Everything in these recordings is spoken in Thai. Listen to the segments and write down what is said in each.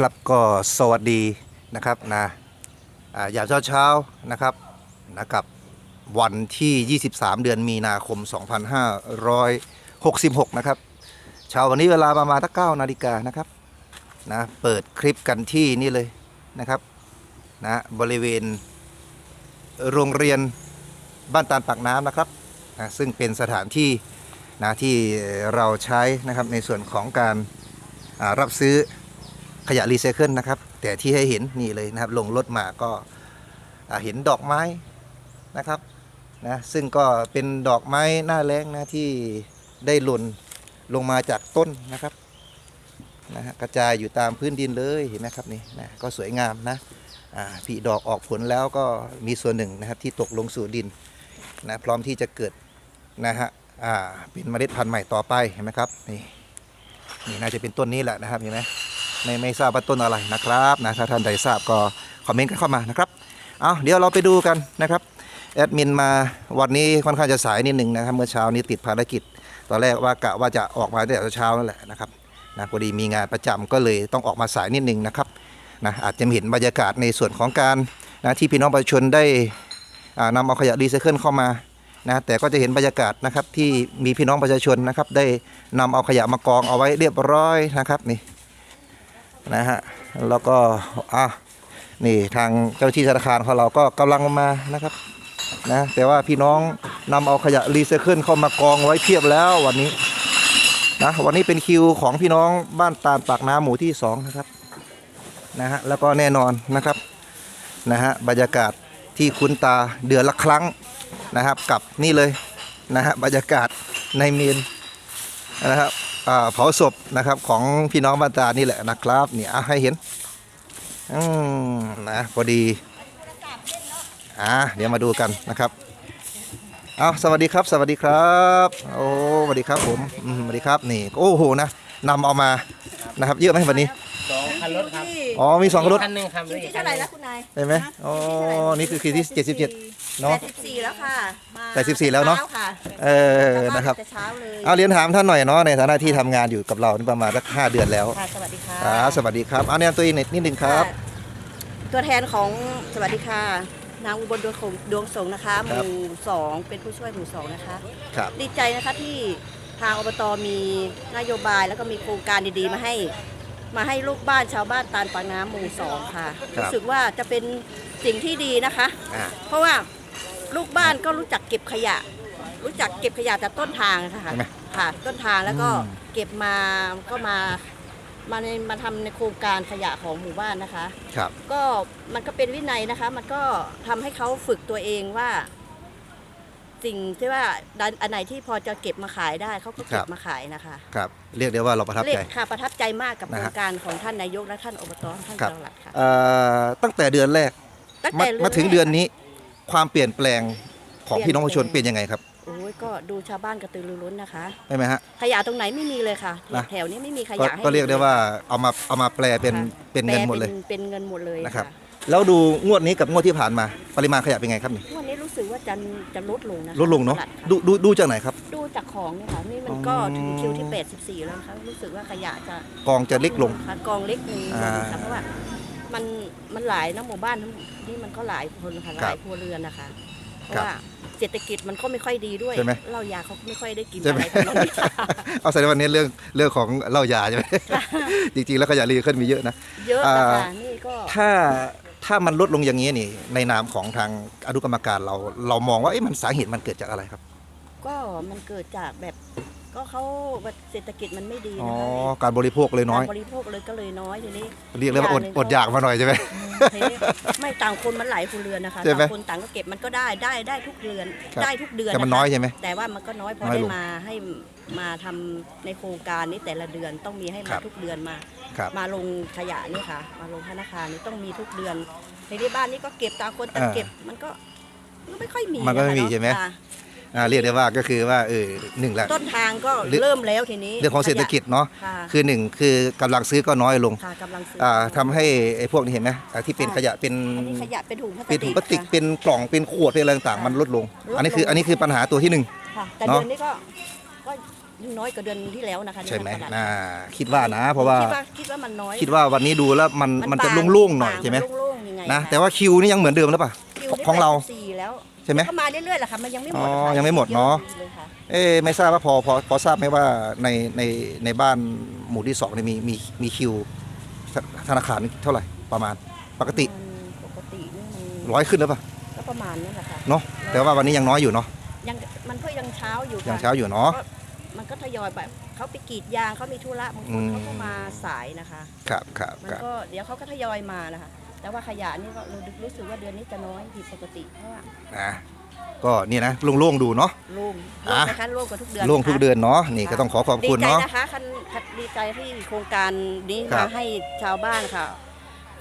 ครับก็สวัสดีนะครับนะอ่ายามเช้าเช้านะครับนะครับวันที่ 23 เดือนมีนาคม 2566 นะครับเช้าวันนี้เวลาประมาณตั้ง9นาฬิกานะครับนะเปิดคลิปกันที่นี่เลยนะครับนะบริเวณโรงเรียนบ้านตาลปากน้ำนะครับนะซึ่งเป็นสถานที่นะที่เราใช้นะครับในส่วนของการรับซื้อ ขยะรีไซเคิลนะครับ แต่ที่ให้เห็นนี่เลยนะครับ ลงรถมาก็เห็นดอกไม้นะครับนะซึ่งก็เป็นดอกไม้หน้าแรงนะที่ได้หล่นลงมาจากต้นนะครับนะฮะกระจายอยู่ตามพื้นดินเลยเห็นไหมครับนี่นะก็สวยงามนะอ่าผลิดอกออกผลแล้วก็มีส่วนหนึ่งนะครับที่ตกลงสู่ดินนะพร้อมที่จะเกิดนะฮะอ่าเป็นเมล็ดพันธุ์ใหม่ต่อไปเห็นไหมครับนี่นี่น่าจะเป็นต้นนี้แหละนะครับเห็นไหม ไม่ไม่ทราบว่าต้นอะไรนะครับนะถ้าท่านใดทราบก็คอมเมนต์กันเข้ามานะครับเอาเดี๋ยวเราไปดูกันนะครับแอดมินมาวันนี้ค่อนข้างจะสายนิดหนึ่งนะครับเมื่อเช้านี้ติดภารกิจ ตอนแรกว่ากะว่าจะออกมาตั้งแต่เช้านั่นแหละนะครับนะพอดีมีงานประจำก็เลยต้องออกมาสายนิดหนึ่งนะครับนะอาจจะเห็นบรรยากาศในส่วนของการนะที่พี่น้องประชาชนได้อ่านำเอาขยะรีไซเคิลเข้ามานะแต่ก็จะเห็นบรรยากาศนะครับที่มีพี่น้องประชาชนนะครับได้นำเอาขยะมากองเอาไว้เรียบร้อยนะครับนี่ นะฮะแล้วก็อะนี่ทางเจ้าหน้าที่ธนาคารของเราก็กำลังมานะครับนะแต่ว่าพี่น้องนำเอาขยะรีไซเคิลเข้ามากองไว้เพียบแล้ววันนี้นะวันนี้เป็นคิวของพี่น้องบ้านตาลปากน้ำหมู่ที่สองนะครับนะฮะแล้วก็แน่นอนนะครับนะฮะบรรยากาศที่คุ้นตาเดือนละครั้งนะครับกับนี่เลยนะฮะบรรยากาศในเมนนะครับ เผาศพนะครับของพี่น้องบ้านตานี่แหละนะครับเนี่ยอะให้เห็นอืมนะพอดีอะเดี๋ยวมาดูกันนะครับเอาสวัสดีครับ สวัสดีครับโอ้สวัสดีครับผมอืมสวัสดีครับนี่โอ้โหนะนำเอามานะครับ เยอะไหมวันนี้สองคันรถครับอ๋อมีสองรถคันหนึ่งครับคิวที่เท่าไหร่แล้วคุณนายได้ไหมอ๋อนี่คือคิวที่77เนาะแปดสิบสี่แล้วค่ะมาแปดสิบสี่แล้วเนอะช้ค่ะเออนะครับแต่เช้าเลยเอาเรียนถามท่านหน่อยเนาะในฐานะที่ทำงานอยู่กับเรานี่ประมาณสักห้าเดือนแล้วค่ะสวัสดีค่ะครับสวัสดีครับเอาแนะนำตัวเองนิดนึงครับค่ะตัวแทนของสวัสดีค่ะ นางอุบลดวงคงดวงสงนะคะหครับ มู่สองเป็นผู้ช่วยหมู่สองนะคะ ครับ ดีใจนะคะที่ทางอบตมีนโยบายแล้วก็มีโครงการดีๆ มาให้ มาให้ลูกบ้านชาวบ้านตาลปากน้ำหมู่สองค่ะครับ รู้สึกว่าจะเป็นสิ่งที่ดีนะคะ อ่าเพราะว่า ลูกบ้านก็รู้จักเก็บขยะ รู้จักเก็บขยะจากต้นทางค่ะ ใช่ไหมค่ะ ต้นทางแล้วก็อืม เก็บมาก็มามาในมาทำในโครงการขยะของหมู่บ้านนะคะ ครับ ก็มันก็เป็นวินัยนะคะ มันก็ทำให้เขาฝึกตัวเองว่า สิ่งที่ว่าดันอันไหนที่พอจะเก็บมาขายได้เขาก็เก็บมาขายนะคะครับ เรียกได้ว่าเราประทับเรียใจ กค่ะประทับใจมากกับนะโคฮะ รงการของท่านนายกและท่านอบตท่านครับจังหวัดค่ะเอ่อตั้งแต่เดือนแรกตั้งมาแต่มาถึงแรกเดือนนี้ ความเปลี่ยนแปลงของเปลี่ยนพี่น้องประชาชนแปลงเป็นยังไงครับโอ้ยก็ดูชาวบ้านกระตือรือร้นนะคะได้ไหมฮะ ขยะตรงไหนไม่มีเลยค่ะ นะ แถวนี้ไม่มีขก็ยะให้ก็เรียกได้ว่าเอามาเอามาแปลเป็นค่ะเป็นเงินหมดเลย แปเป็นเงินหมดเลยนะครับค่ะแล้วดูงวดนี้กับงวดที่ผ่านมา ปริมาณขยะเป็นไงครับนี่วันนี้รู้สึกว่าจะจะลดลงนะคะลดลงเนาะตดค่ดูดูดูจากไหนครับ ดูจากของเนี่ยค่ะนี่มันอ๋อก็ถึงคิวที่ 84 แล้วนะคะรู้สึกว่าขยะจะกองจะเล็กลง ค่ะกองเล็กลงอ่า ค่ะเพราะว่า มันมันหลายนะหมู่บ้านทั้งนี่มันก็หลายคนค่ะหครับลายครัวเรือนนะคะเพครัราะบว่าเศรษฐกิจมันก็ไม่ค่อยดีด้วยใช่ไหมเหล้ายาเขาก็ไม่ค่อยได้กินใช่ไหมอะไรทั้งนั้นค่ะเอาใส่วันนี้เรื่องเรื่องของเหล้ายาใช่ไหมจริงๆแล้วขยะรีไซเคิลมีเยอะนะเยอะอ่านะคะนี่ก็ถ้าถ้ามันลดลงอย่างนี้นี่ในนามของทางอนุกรรมการเราเรามองว่าเอ๊ะมันสาเหตุมันเกิดจากอะไรครับ ก็มันเกิดจากแบบก็เขาแบบเศรษฐกิจมันไม่ดีอ๋อนะคะการบริโภคเลยน้อย การบริโภคเลยก็เลยน้อยทีนี้ เรียกเลยว่าอดอย่างหนึ่งอดอยากมาหน่อยใช่ไหม ทีนี้ไม่ต่างคนมันหลายครัวเรือนนะคะใช่ไหม ต่างคนต่างก็เก็บมันก็ได้ได้ได้ทุกเดือนครับได้ทุกเดือนแต่มันนะคะน้อยใช่ไหม แต่ว่ามันก็น้อยพอน้อยได้ลงมาให้มาทำในโครงการนี้แต่ละเดือนต้องมีให้ครัมาบ ทุกเดือนมา ครับ มาลงขยะนี่ค่ะ มาลงธนาคารนี่ต้องมีทุกเดือนในที่บ้านนี่ก็เก็บต่างคนต่างอ่าเก็บมันก็มันก็ไม่ค่อยมีมันก็ไม่ะคะมีใช่ไหมค่ะ อ่าเรียกได้ว่าก็คือว่าเออหนึ่งแหละ ต้นทางก็เรื่อง เริ่มแล้วทีนี้เรื่องของเศรษฐกิจเนาะค่ะ คือหนึ่งคือกำลังซื้อก็น้อยลงค่ะกำลังซื้อ่าทำให้ไอ้พวกนี้เห็นไหมอ่าที่เป็นขยะเป็นอันนี้ขยะเป็นถุงพลาสเป็นถุติงกพลาสติกค่ะ เป็นกล่องเป็นขวดเป็นอะไรต่างๆมันลดลง ลดลง อันนี้คืออันนี้คือปัญหาตัวที่หนึ่ง ค่ะแต่เนอะเดือนนี้ก็ก็ยิ่งน้อยกว่าเดือนที่แล้วนะคะใช่ไหมท่านประลัดน่าคิดว่านะ เพราะว่าคิดว่าคิดว่ามันน้อยคิดว่าวันนี้ดูแล้วมันมันจะบางโล่งๆหน่อยบางใช่ไหมนโล่งๆยังไงนะคแต่ว่าคิวนี่ยังเหมือนเดิมหรือเปล่าคิวนี่ของเรา แปดสิบสี่แล้ว ใช่ไหม ก็มาเรื่อยๆแหละค่ะมันยังไม่หมดอ๋อค่ะยังไม่หมดเนอะเลยค่ะเอ๊ะไม่ทราบว่าพอพอพอทราบไหมว่าในในในบ้านหมู่ที่สองเนี่ยมีมีมีคิวธธนาคารเท่าไหร่ประมาณปกติมันปกตินี่มันร้อยขึ้นหรือเปล่าก็ประมาณนั้นแหละค่ะเนาะแต่ว่าวันนี้ยังน้อยอยู่เนาะยังมันก็ยังเช้าอยู่ค่ะยังเช้าอยู่เนาะ มันก็ทยอยแบบเขาไปกรีดยางเขามีธุระบางคอืนมเขาก็มาสายนะคะ ครับครับมันครับก็เดี๋ยวเขาก็ทยอยมานะคะ แต่ว่าขยะนี่ก็รู้รู้สึกว่าเดือนนี้จะน้อยผิดปกติเพราะว่านะก็นี่นะโล่งๆดูเนาะ โล่งอะโล่งนะคะโล่งกว่าทุกเดือนโล่งทุกนะคะเดือนเนาะนี่ก็ต้องขอขอบคุณดีใจเนาะนะคะคันคันดีใจที่โครงการนี้ครัมาบให้ชาวบ้านค่ะ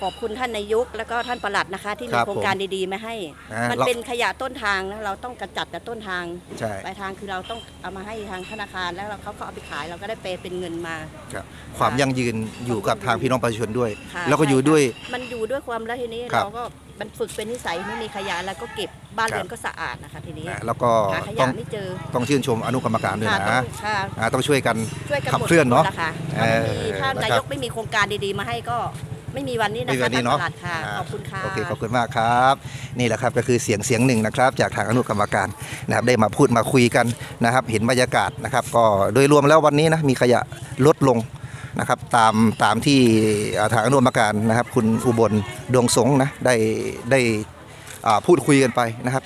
ขอบคุณท่านนายกแล้วก็ท่านปลัดนะคะ ที่คมีรับโครงการดีๆมาให้ อ่ามันเราเป็นขยะต้นทางนะเราต้องกระจัดแต่ต้นทางใช่ ปลายทางคือเราต้องเอามาให้ทางธนาคารแล้วเราเขาก็เอาไปขายเราก็ได้เปเป็นเงินมา ครับความยั่งยืนอยู่กับทางพี่น้องประชาชนด้วย ค่ะแล้วก็อยู่ด้วย มันอยู่ด้วยความแล้วทีนี้ครับ เราก็มันฝึกเป็นนิสัยไม่มีขยะแล้วก็เก็บบ้านครับเรือนก็สะอาดนะคะทีนี้นะแล้วก็หาขต้ยะองไม่เจอต้องชื่นชมอนุกรรมการด้วยค่ะนะต้องค่ะอ่าต้องช่วยกัน ช่วยกันขับหมดเคลื่อนเนอะทุกคค่ะเออถ้ามีถ้านะครับ นายกไม่มีโครงการดีๆมาให้ก็ ไม่มีวันนี้นะไม่มีวัคะนนี้ท่านเนาะปลัดค่ะอ่าขอบคุณค่ะ โอเคขอบคุณมากครับ นี่แหละครับก็คือเสียงเสียงหนึ่งนะครับ จากทางอนุกรรมการนะครับได้มาพูดมาคุยกันนะครับ เห็นบรรยากาศนะครับ ก็โดยรวมแล้ววันนี้นะมีขยะลดลงนะครับ ตามตามที่อ่าทางอนุกรรมการนะครับ คุณอุบลดวงสงฆ์นะได้ได้อ่าพูดคุยกันไปนะครับ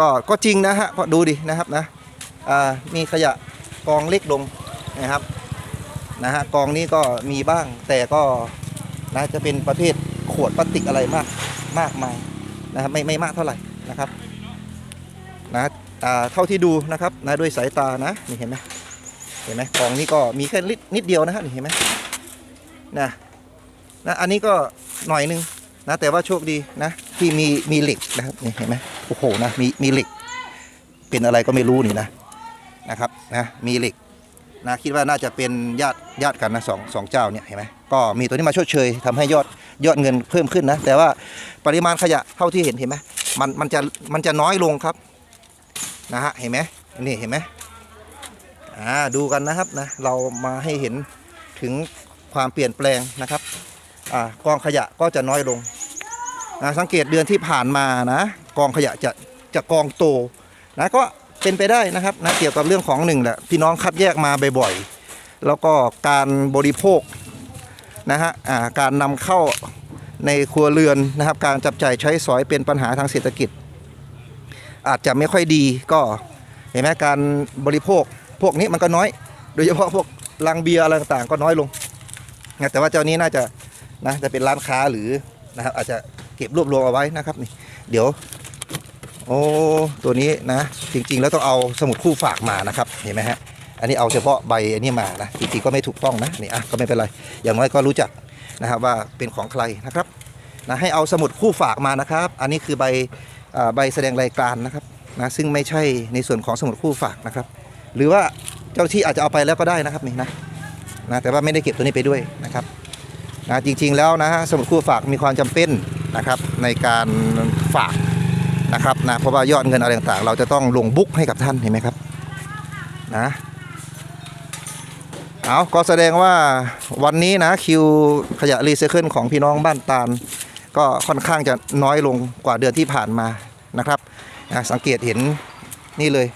ก็ก็จริงนะฮะเพราะดูดินะครับนะอ่ามีขยะกองเล็กลงนะครับนะฮะกองนี้ก็มีบ้างแต่ก็ นะจะเป็นประเภทขวดพลาสติกอะไรมากมากมายนะครับไม่ไม่มากเท่าไหร่นะครับนะเท่าที่ดูนะครับนะด้วยสายตานะนี่เห็นไหมเห็นไหมกองนี้ก็มีแค่นิดนิดเดียวนะฮะนี่เห็นไหมนะนะอันนี้ก็หน่อยหนึงนะแต่ว่าโชคดีนะที่มีมีเหล็กนะครับนี่เห็นไหมโอ้โหนะมีมีเหล็กเป็นอะไรก็ไม่รู้นี่นะนะครับนะมีเหล็ก นะคิดว่าน่าจะเป็นญาติญาติกันนะสองสองเจ้าเนี่ยเห็นไหมก็มีตัวนี้มาชดเชยทำให้ยอดยอดเงินเพิ่มขึ้นนะ แต่ว่าปริมาณขยะเท่าที่เห็นเห็นไหมมันมันจะมันจะน้อยลงครับนะฮะเห็นไหมนี่เห็นไหมอ่าดูกันนะครับนะเรามาให้เห็นถึงความเปลี่ยนแปลงนะครับอ่ากองขยะก็จะน้อยลงนะสังเกตเดือนที่ผ่านมานะกองขยะจะจะกองโตนะก็ เป็นไปได้นะครับนะเกี่ยวกับเรื่องของหนึ่งแหละพี่น้องคัดแยกมาบ่อยๆแล้วก็การบริโภคนะฮะการนำเข้าในครัวเรือนนะครับ การจับจ่ายใช้สอยเป็นปัญหาทางเศรษฐกิจ อาจจะไม่ค่อยดีก็เห็นไหมการบริโภคพวกนี้มันก็น้อย โดยเฉพาะพวกลังเบียร์อะไรต่างๆ ก็น้อยลงนะแต่ว่าเจ้านี้น่าจะนะจะเป็นร้านค้าหรือนะครับอาจจะเก็บรวบรวมเอาไว้นะครับนี่เดี๋ยว โอ้ตัวนี้นะ จริง ๆ แล้วต้องเอาสมุดคู่ฝากมานะครับเห็นไหมฮะอันนี้เอาเฉพาะใบอันนี้มานะจริงๆก็ไม่ถูกต้องนะนี่อะก็ไม่เป็นไร อย่างน้อยก็รู้จักนะครับว่าเป็นของใครนะครับนะให้เอาสมุดคู่ฝากมานะครับ อันนี้คือใบใบแสดงรายการนะครับนะซึ่งไม่ใช่ในส่วนของสมุดคู่ฝากนะครับ หรือว่าเจ้าหน้าที่อาจจะเอาไปแล้วก็ได้นะครับนี่นะนะแต่ว่าไม่ได้เก็บตัวนี้ไปด้วยนะครับนะจริงๆแล้วนะฮะสมุดคู่ฝากมีความจำเป็นนะครับในการฝาก นะครับนะเพราะว่ายอดเงินอะไรต่างๆ เราจะต้องลงบุ๊กให้กับท่านเห็นไหมครับนะเอาก็แสดงว่าวันนี้นะคิวขยะรีไซเคิลของพี่น้องบ้านตาล ก็ค่อนข้างจะน้อยลงกว่าเดือนที่ผ่านมานะครับนะสังเกตเห็นนี่เลย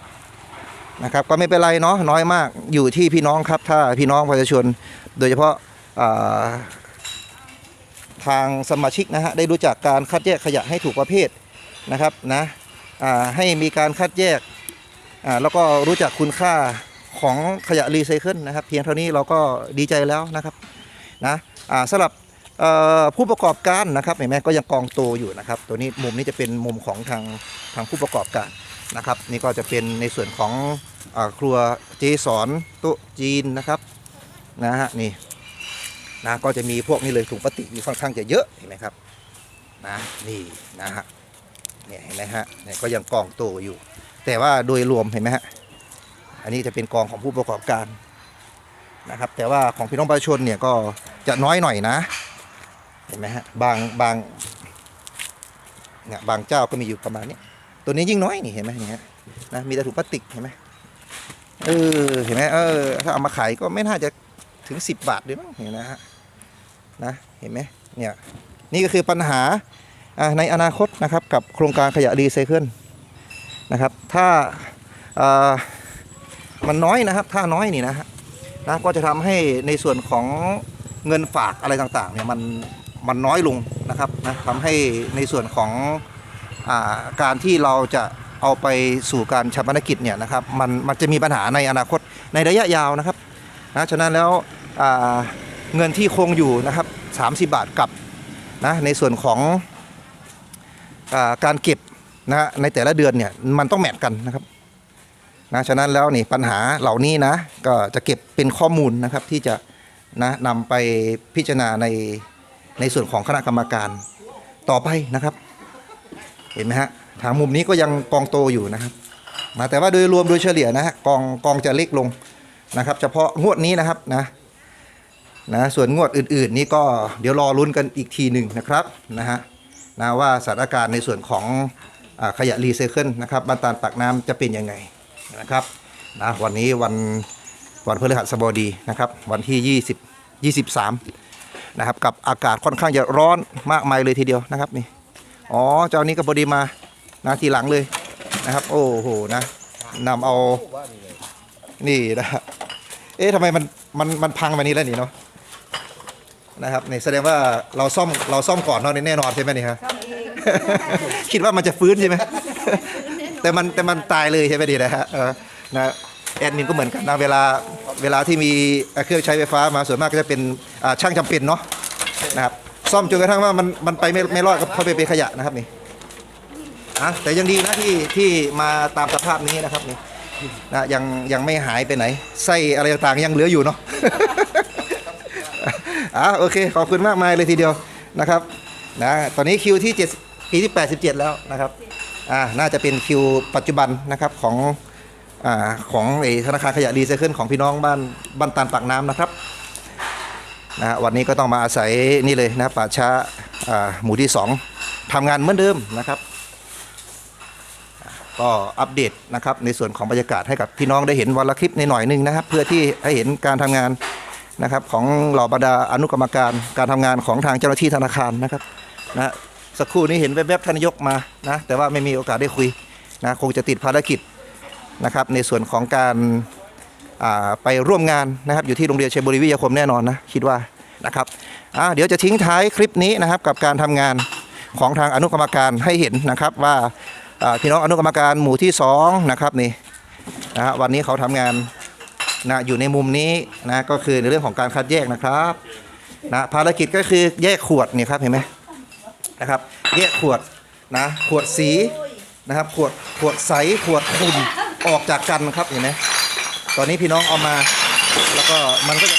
นะครับก็ไม่เป็นไรเนาะน้อยมากอยู่ที่พี่น้องครับ ถ้าพี่น้องประชาชนโดยเฉพาะาทางสมาชิกนะฮะได้รู้จักการคัดแยกขยะให้ถูกประเภท นะครับนะให้มีการคัดแยกแล้วก็รู้จักคุณค่าของขยะรีไซเคิลนะครับ เพียงเท่านี้เราก็ดีใจแล้วนะครับนะสำหรับผู้ประกอบการนะครับเห็นไหมก็ยังกองโตอยู่นะครับ ตัวนี้มุมนี้จะเป็นมุมของทางทางผู้ประกอบการนะครับ นี่ก็จะเป็นในส่วนของอครัวเจสอนโต๊ะจีนนะครับนะฮะนี่นะก็จะมีพวกนี้เลยถุงพลาสติกมีค่อนข้างจะเยอะเห็นไหมครับนะนี่นะฮะ เนี่ยเห็นไหมฮะเนี่ยก็ยังกองโตอยู่ แต่ว่าโดยรวมเห็นไหมฮะอันนี้จะเป็นกองของผู้ประกอบการนะครับ แต่ว่าของพี่น้องประชาชนเนี่ยก็จะน้อยหน่อยนะ เห็นไหมฮะบางบางเนี่ยบางเจ้าก็มีอยู่ประมาณนี้ตัวนี้ยิ่งน้อยนี่เห็นไหมเนี่ยฮะนะมีแต่ถุงพลาสติกเห็นไหมเออเห็นไหมเออถ้าเอามาขายก็ไม่น่าจะถึง 10 บาทด้วยมั้งเห็นนะฮะนะเห็นไหมเนี่ยนี่ก็คือปัญหา ในอนาคตนะครับกับโครงการขยะรีไซเคิลนะครับถ้าามันน้อยนะครับถ้าน้อยนี่นะฮะนะก็จะทำให้ในส่วนของเงินฝากอะไรต่างๆเนี่ยมันมันน้อยลงนะครับนะทำให้ในส่วนของอาการที่เราจะเอาไปสู่การชาปนกิจเนี่ยนะครับมันมันจะมีปัญหาในอนาคตในระยะยาวนะครับนะฉะนั้นแล้วเงินที่คงอยู่นะครับ30 บาทกับนะในส่วนของ การเก็บนะฮะในแต่ละเดือนเนี่ยมันต้องแมทกันนะครับนะฉะนั้นแล้วนี่ปัญหาเหล่านี้นะก็จะเก็บเป็นข้อมูลนะครับที่จะนะนำไปพิจารณาในในส่วนของคณะกรรมการต่อไปนะครับ เห็นไหมฮะทางมุมนี้ก็ยังกองโตอยู่นะครับมาแต่ว่าโดยรวมโดยเฉลี่ยนะฮะกองกองจะเล็กลงนะครับ เฉพาะงวดนี้นะครับนะนะส่วนงวดอื่นๆ นี่ก็เดี๋ยวรอลุ้นกันอีกทีหนึ่งนะครับนะฮะ นะว่าสถานการณ์ในส่วนของอขยะรีไซเคิลนะครับบ้านตาลปากน้ำจะเป็นยังไงนะครับนะวันนี้วันวันพฤหัสบดีนะครับวันที่ 20 23นะครับกับอากาศค่อนข้างจะร้อนมากมายเลยทีเดียวนะครับนี่อ๋อเจ้านี้ก็พอดีมานะทีหลังเลยนะครับ โอ้โหนะนำเอานี่นะฮะเอ๊ะทำไมมันมันมันพังมานี้แล้วนี่เนาะ นะครับนี่แสดงว่าเราซ่อมเราซ่อมก่อนเนาะนี่แน่นอนใช่ไหมนี่ฮะคิดว่ามันจะฟื้นใช่ไหม แต่มันแต่มันตายเลยใช่ไหมดีนะฮะเออนะแอดมินก็เหมือนกันนะเวลาเวลาที่มีเครื่องใช้ไฟฟ้ามาส่วนมากก็จะเป็นอ่าช่างจำเป็นเนาะนะครับซ่อมจนกระทั่งว่ามันมันไปไม่ไม่รอดก็เข้าไปเป็นขยะนะครับนี่อะแต่ยังดีนะที่ที่มาตามสภาพนี้นะครับนี่นะยังยังไม่หายไปไหนไส้อะไรต่างๆยังเหลืออยู่เนาะ อะโอเค ขอบคุณมากมายเลยทีเดียวนะครับนะตอนนี้คิวที่7คิวที่ 87 แล้วนะครับอ่าน่าจะเป็นคิวปัจจุบันนะครับของอ่าของไอ้ธนาคารขยะรีไซเคิลของพี่น้องบ้านบ้านตาลปากน้ำนะครับนะฮะวันนี้ก็ต้องมาอาศัยนี่เลยนะป่าช้าอ่าหมู่ที่ 2ทำงานเหมือนเดิมนะครับ ก็อัปเดตนะครับในส่วนของบรรยากาศให้กับพี่น้องได้เห็นวันละคลิปในหน่อยนึงนะครับ เพื่อที่ให้เห็นการทำงาน นะครับของเหล่าบรรดาอนุกรรมการการทำงานของทางเจ้าหน้าที่ธนาคารนะครับนะสักครู่นี้เห็นแวบๆท่านนายกมานะแต่ว่าไม่มีโอกาสได้คุยนะคงจะติดภารกิจนะครับในส่วนของการาไปร่วมงานนะครับอยู่ที่โรงเรียนเชยบุรีวิทยาคมแน่นอนนะคิดว่านะครับอ่าเดี๋ยวจะทิ้งท้ายคลิปนี้นะครับกับการทำงานของทางอนุกรรมการให้เห็นนะครับว่าพี่น้องอนุกรรมการหมู่ที่2นะครับนี่นะฮะวันนี้เขาทำงาน นะอยู่ในมุมนี้นะก็คือในเรื่องของการคัดแยกนะครับนะภารกิจก็คือแยกขวดนี่ครับเห็นไหมนะครับ แยกขวดนะขวดสีนะครับขวดขวดใสขวดขุ่นออกจากกันครับเห็นไหมตอนนี้พี่น้องเอามา แล้วก็มันก็จะ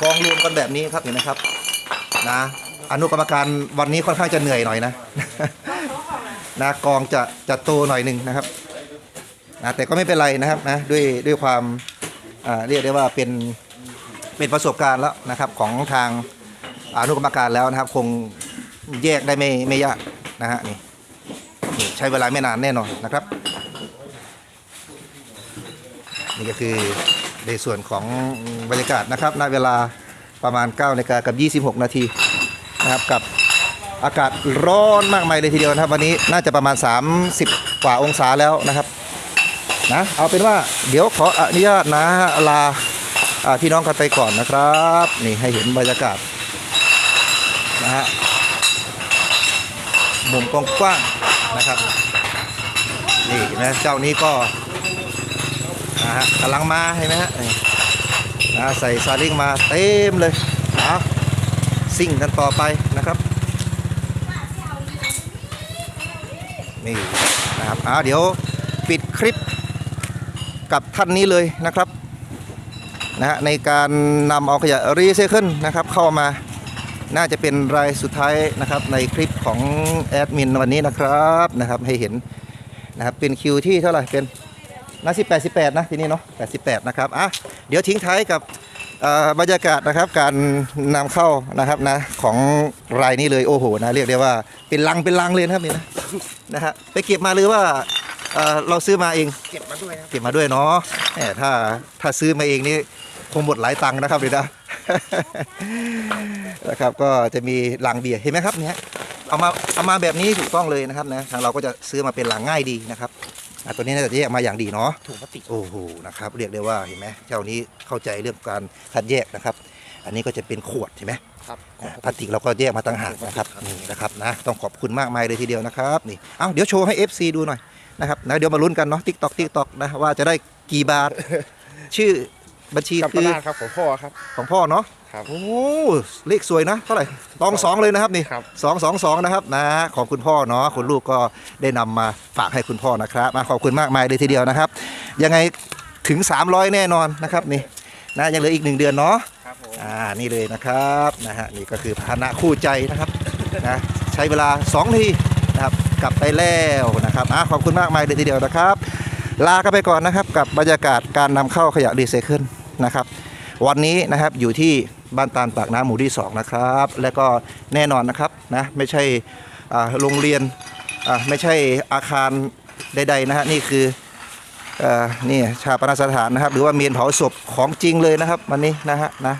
กองรวมกันแบบนี้ครับเห็นไหมครับนะอนุกรรมการวันนี้ค่อนข้างจะเหนื่อยหน่อยนะนะกองจะจะโตหน่อยหนึ่งนะครับ นะแต่ก็ไม่เป็นไรนะครับนะด้วยด้วยความเรียกได้ว่าเป็นเป็นประสบการณ์แล้วนะครับของทางอนุกรรมการแล้วนะครับ คงแยกได้ไม่ไม่ยากนะฮะนี่นี่ใช้เวลาไม่นานแน่นอนนะครับ นี่ก็คือในส่วนของบรรยากาศนะครับณเวลาประมาณ9นาฬิกากับ 26 นาทีนะครับกับอากาศร้อนมากมายเลยทีเดียวนะครับ วันนี้น่าจะประมาณ 30 กว่าองศาแล้วนะครับ นะเอาเป็นว่าเดี๋ยวขออนุญาตนะลาพี่น้องกันไปก่อนนะครับนี่ให้เห็นบรรยากาศนะฮะมุมกว้างๆนะครับนี่นะเจ้านี้ก็นะฮะกำลังมาเห็นไหมฮะนะใส่ซาลิงมาเต็มเลยเอาซิ่งกันต่อไปนะครับนี่นะครับอ่าเดี๋ยวปิดคลิป กับท่านนี้เลยนะครับนะฮะในการนำเอาขยะรีไซเคิลนะครับเข้ามาน่าจะเป็นรายสุดท้ายนะครับในคลิปของแอดมินวันนี้นะครับนะครับให้เห็นนะครับเป็นคิวที่เท่าไหร่เป็นน่าสิ88นะที่นี้เนาะ88นะครับอะเดี๋ยวทิ้งท้ายกับบรรยากาศนะครับการนำเข้านะครับนะของรายนี้เลยโอ้โหนะเรียกได้ว่าเป็นลังเป็นลังเลยนะครับนี่นะนะฮะไปเก็บมาหรือว่า เอ่อเราซื้อมาเองเก็บมาด้วยครับเก็บมาด้วยเนาะแหมถ้าถ้าซื้อมาเองนี่คงหมดหลายตังค์นะครับเลยนะ นะครับก็จะมีลังเบียร์เห็นไหมครับเนี่ยเอามาเอามาแบบนี้ถูกต้องเลยนะครับนะทางเราก็จะซื้อมาเป็นลังง่ายดีนะครับอะตัวนี้น่าจะแยกมาอย่างดีเนาะ ถุงพลาสติกโอ้โห นะครับ เรียกได้ว่าเห็นไหมเจ้านี้เข้าใจเรื่องการคัดแยกนะครับ อันนี้ก็จะเป็นขวดเห็นไหม ครับอะพลาสติกเราก็แยกมาต่างหากนะครับนี่นะครับนะต้องขอบคุณมากมายเลยทีเดียวนะครับนี่เอ้าเดี๋ยวโชว์ให้ FC ดูหน่อยนะครับนะเดี๋ยวมาลุ้นกันเนาะทิกตอกทิกตอกนะว่าจะได้กี่บาท ชื่อบัญชีกับปคือระครับของพ่อครับของพ่อเนาะครับโอ้เลขสวยนะเท่าไหร่ตองสองเลยนะครับนี่ครับสองสองสองนะครับนะของคุณพ่อเนาะคุณลูกก็ได้นำมาฝากให้คุณพ่อนะครับมาขอบคุณมากมายเลยทีเดียวนะครับ ยังไงถึง 300 แน่นอนนะครับนี่นะยังเหลืออีกหนึ่งเดือนเนาะครับผม อ่านี่เลยนะครับนะฮะนี่ก็คือพาหนะคู่ใจนะครับนะใช้เวลา2นาทีนะครับกลับไปแล้วนะครับอะขอบคุณมากมายเลยทีเดียวนะครับ ลากันไปก่อนนะครับกับบรรยากาศการนำเข้าขยะรีไซเคิลนะครับวันนี้นะครับอยู่ที่บ้านตาลปากน้ำหมู่ที่ 2 นะครับ และก็แน่นอนนะครับนะไม่ใช่อ่าโรงเรียนอ่าไม่ใช่อาคารใดๆนะฮะนี่คืออ่อนี่ชาปนสถานนะครับ หรือว่าเมนเผาศพของจริงเลยนะครับ วันนี้นะฮะนะ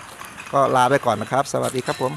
ก็ลาไปก่อนนะครับ สวัสดีครับผม